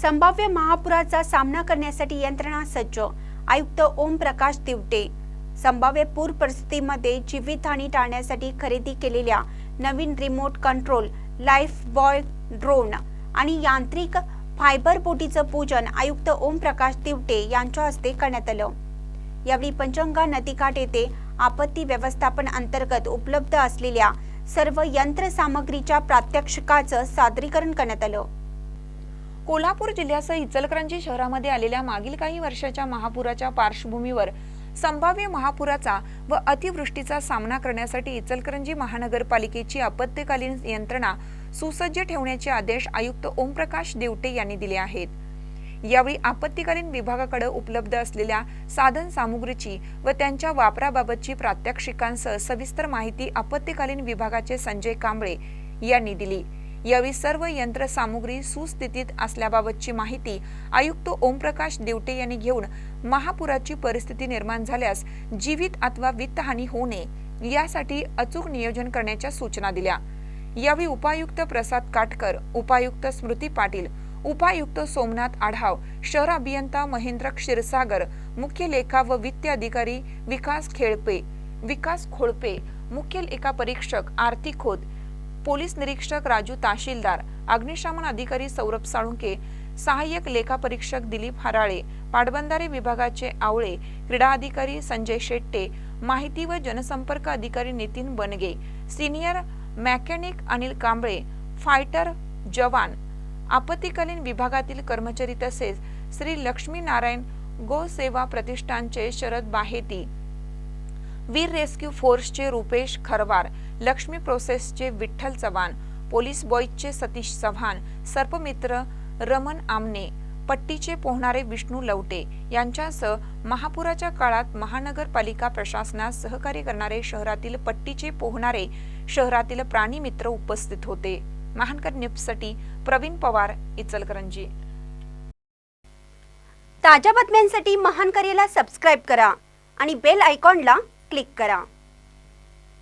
संभाव्य महापुराचा सामना करण्यासाठी यंत्रणा सज्ज. आयुक्त ओम प्रकाश दिवटे. संभाव्य पूर परिस्थितीमध्ये जीवितहानी टाळण्यासाठी खरेदी केलेल्या नवीन remote control life boy drone आणि यांत्रिक फायबर बोटीचं पूजन आयुक्त ओम प्रकाश दिवटे यांच्या हस्ते करण्यात आलं. यावेळी पंचगंगा नदीकाठ येथे आपत्ती व्यवस्थापन अंतर्गत उपलब्ध असलेल्या सर्व यंत्रसामग्रीच्या प्रात्यक्षिकाचं सादरीकरण करण्यात आलं. कोल्हापूर जिल्ह्यासह इचलकरंजी शहरामध्ये आलेल्या मागील काही वर्षाच्या महापुराच्या पार्श्वभूमीवर संभाव्य महापुराचा व अतिवृष्टीचा सामना करण्यासाठी इचलकरंजी महानगरपालिकेची आपत्कालीन यंत्रणा सुसज्ज ठेवण्याचे आदेश आयुक्त ओमप्रकाश देवटे यांनी दिले आहेत. यावेळी आपत्कालीन विभागाकडे उपलब्ध असलेल्या साधन सामुग्रीची व त्यांच्या वापराबाबतची प्रात्यक्षिकांसह सविस्तर माहिती आपत्कालीन विभागाचे संजय कांबळे यांनी दिली. यावेळी सर्व यंत्रसामुग्री सुस्थितीत असल्याबाबतची माहिती आयुक्त ओमप्रकाश देवटे यांनी घेऊन महापुराची परिस्थिती निर्माण झाल्यास जीवित अथवा वित्तहानी होऊ नये यासाठी अचूक नियोजन करण्याच्या सूचना दिल्या. यावेळी उपायुक्त प्रसाद काटकर उपायुक्त स्मृती पाटील उपायुक्त सोमनाथ आढाव शहर अभियंता महेंद्र क्षीरसागर मुख्य लेखा व वित्त अधिकारी विकास खेळपे विकास खोळपे मुख्य लेखा परीक्षक आरती खोत पोलीस निरीक्षक राजू ताशीलदार अग्निशमन अधिकारी सौरभ साळुंके सहाय्यक लेखापरीक्षक दिलीप हराळे पाटबंधारे विभागाचे आवळे क्रीडा अधिकारी संजय शेट्टे माहिती व जनसंपर्क अधिकारी Nitin Bange senior mechanic Anil Kamble fighter जवान आपत्तीकालीन विभागातील कर्मचारी तसेच श्री लक्ष्मीनारायण गो सेवा प्रतिष्ठानचे शरद बाहेती वीर रेस्क्यू फोर्सचे रुपेश खरवार लक्ष्मी प्रोसेसचे विठ्ठल चव्हाण पोलीस बॉईजचे सतीश चव्हाण सर्पमित्र रमन आमने पट्टीचे पोहणारे विष्णू लवटे यांच्यासह महापुराच्या काळात महानगरपालिका प्रशासनास सहकार्य करणारे शहरातील पट्टीचे पोहणारे शहरातील प्राणीमित्र उपस्थित होते. महानकर न्यूजसाठी प्रवीण पवार इचलकरंजी. ताज्या बातम्यांसाठी महानकरेला सबस्क्राईब करा आणि बेल आयकॉनला क्लिक करा.